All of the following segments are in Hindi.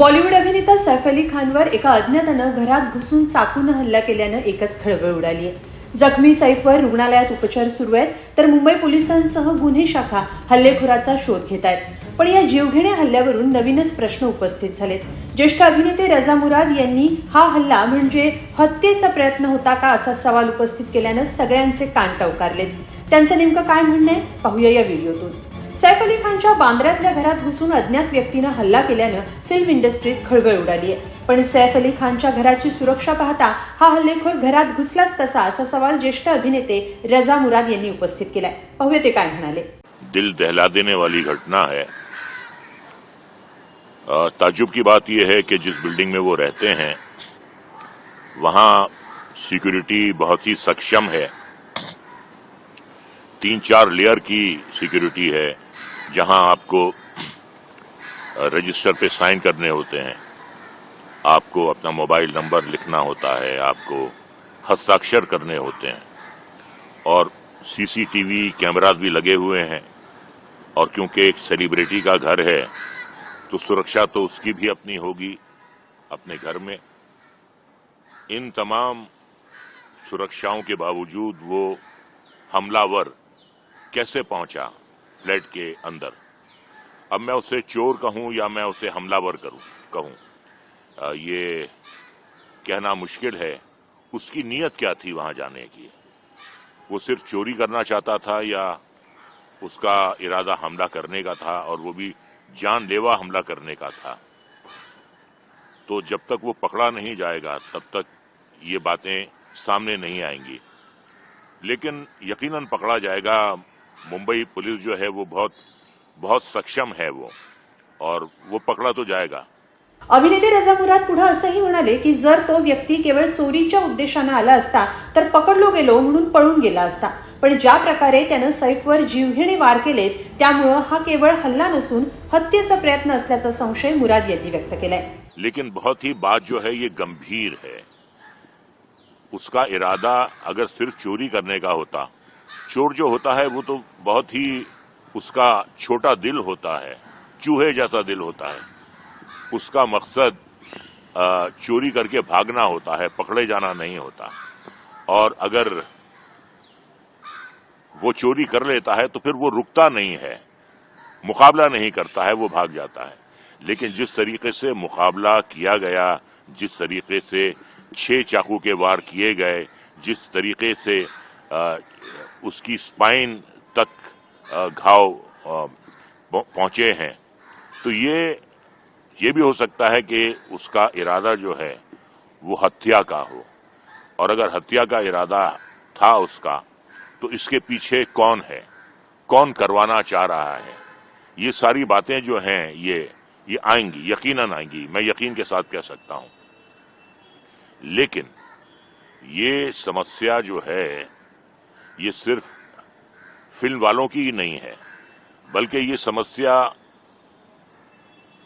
बॉलिवूड अभिनेता सैफ अली खानवर एका अज्ञातानं घरात घुसून चाकून हल्ला केल्यानं एकच खळबळ उडाली आहे. जखमी सैफवर रुग्णालयात उपचार सुरू आहेत तर मुंबई पोलिसांसह गुन्हे शाखा हल्लेखोराचा शोध घेत आहेत. पण या जीवघेण्या हल्ल्यावरून नवीनच प्रश्न उपस्थित झालेत. ज्येष्ठ अभिनेते रजा मुराद यांनी हा हल्ला म्हणजे हत्येचा प्रयत्न होता का असा सवाल उपस्थित केल्यानं सगळ्यांचे कान टवकारलेत. त्यांचं नेमकं काय म्हणणं आहे? पाहूया या व्हिडिओतून. सैफ अली खानच्या बांद्र्यातल्या घरात घुसून अज्ञात व्यक्तीनं हल्ला केल्यानं फिल्म इंडस्ट्रीत खळबळ उडाली आहे. पण सैफ अली खानच्या घराची सुरक्षा पाहता हा हल्लेखोर घरात घुसलाच कसा असा सवाल ज्येष्ठ अभिनेते रजा मुराद यांनी उपस्थित केलाय. पाहूया ते काय म्हणाले. दिल दहला देने वाली घटना है. ताजुब की बात यह है कि जिस बिल्डिंग में वो रहते हैं वहां सिक्योरिटी बहुत ही सक्षम है। तीन चार लेयर की सिक्योरिटी है। जहाँ आपको रजिस्टर पे साइन करने होते हैं, आपको अपना मोबाइल नंबर लिखना होता है, आपको हस्ताक्षर करने होते हैं, और सीसीटीवी कैमरास भी लगे हुए हैं, और क्योंकि एक सेलिब्रिटी का घर है तो सुरक्षा तो उसकी भी अपनी होगी, अपने घर में। इन तमाम सुरक्षाओं के बावजूद वो हमलावर कैसे पहुँचा? फ्लैट के अंदर। अब मैं उसे चोर कहूँ या मैं उसे हमलावर करूँ, कहूँ ये कहना मुश्किल है। उसकी नीयत क्या थी वहाँ जाने की? वो सिर्फ़ चोरी करना चाहता था या उसका इरादा हमला करने का था और वो भी जानलेवा हमला करने का था? तो जब तक वो पकड़ा नहीं जाएगा, तब तक ये बातें सामने नहीं आएँगी। लेकिन यकीनन पकड़ा जाएगा मुंबई पुलिस जो है वो बहुत बहुत सक्षम है वो और वो पकड़ा तो जाएगा। अभिनेते रजा मुराद पुढे असंही म्हणाले की जर तो व्यक्ती केवळ चोरीच्या उद्देशानं आला असता तर पकडलो गेलो म्हणून पळून गेला असता. पण ज्या प्रकारे त्यानं सैफवर जीवघेणे वार केलेत त्यामुळं हा केवळ हल्ला नसून हत्येचा प्रयत्न असल्याचा संशय मुराद यांनी व्यक्त केलाय. लेकिन बहुत ही बात जो है ये गंभीर है। उसका इरादा अगर सिर्फ चोरी करने का होता चोर जो होता है, वो तो बहुत ही उसका छोटा दिल होता है, चूहे जैसा दिल होता है। उसका मकसद चोरी करके भागना होता है, पकड़े जाना नहीं होता। और अगर वो चोरी कर लेता है तो फिर वो रुकता नहीं है, मुकाबला नहीं करता है, वो भाग जाता है। लेकिन जिस तरीके से मुकाबला किया गया, जिस तरीके से छह चाकू के वार किए गए, जिस तरीके से उसकी स्पाइन तक घाव पहुँचे हैं। तो ये ये भी हो सकता है कि उसका इरादा जो है, वो हत्या का हो। और अगर हत्या का इरादा था उसका तो इसके पीछे कौन है? कौन करवाना चाह रहा है? ये सारी बातें जो हैं, ये ये आएँगी, यकीनन आएँगी। मैं यकीन के साथ कह सकता हूँ। लेकिन, ये समस्या जो है ये सिर्फ़ फ़िल्म वालों की ही नहीं है, बल्कि ये समस्या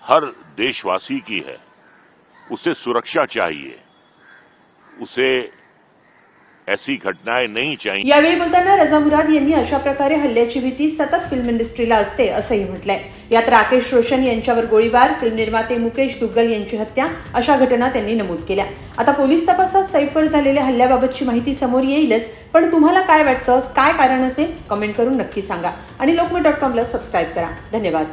हर देशवासी की है। उसे सुरक्षा चाहिए, उसे ऐसी घटनाएं नहीं चाहिए। यावेळी बोलताना रजा मुराद यांनी अशा प्रकारे हल्ल्याची भीती सतत फिल्म इंडस्ट्रीला असते असंही म्हटलंय. यात राकेश रोशन यांच्यावर गोळीबार फिल्म निर्माते मुकेश दुग्गल यांची हत्या अशा घटना त्यांनी नमूद केल्या. आता पोलीस तपासात सैफवर झालेल्या हल्ल्याबाबतची माहिती समोर येईलच पण तुम्हाला काय वाटतं काय कारण असेल कमेंट करून नक्की सांगा. आणि लोकमत डॉट कॉमला सबस्क्राईब करा. धन्यवाद.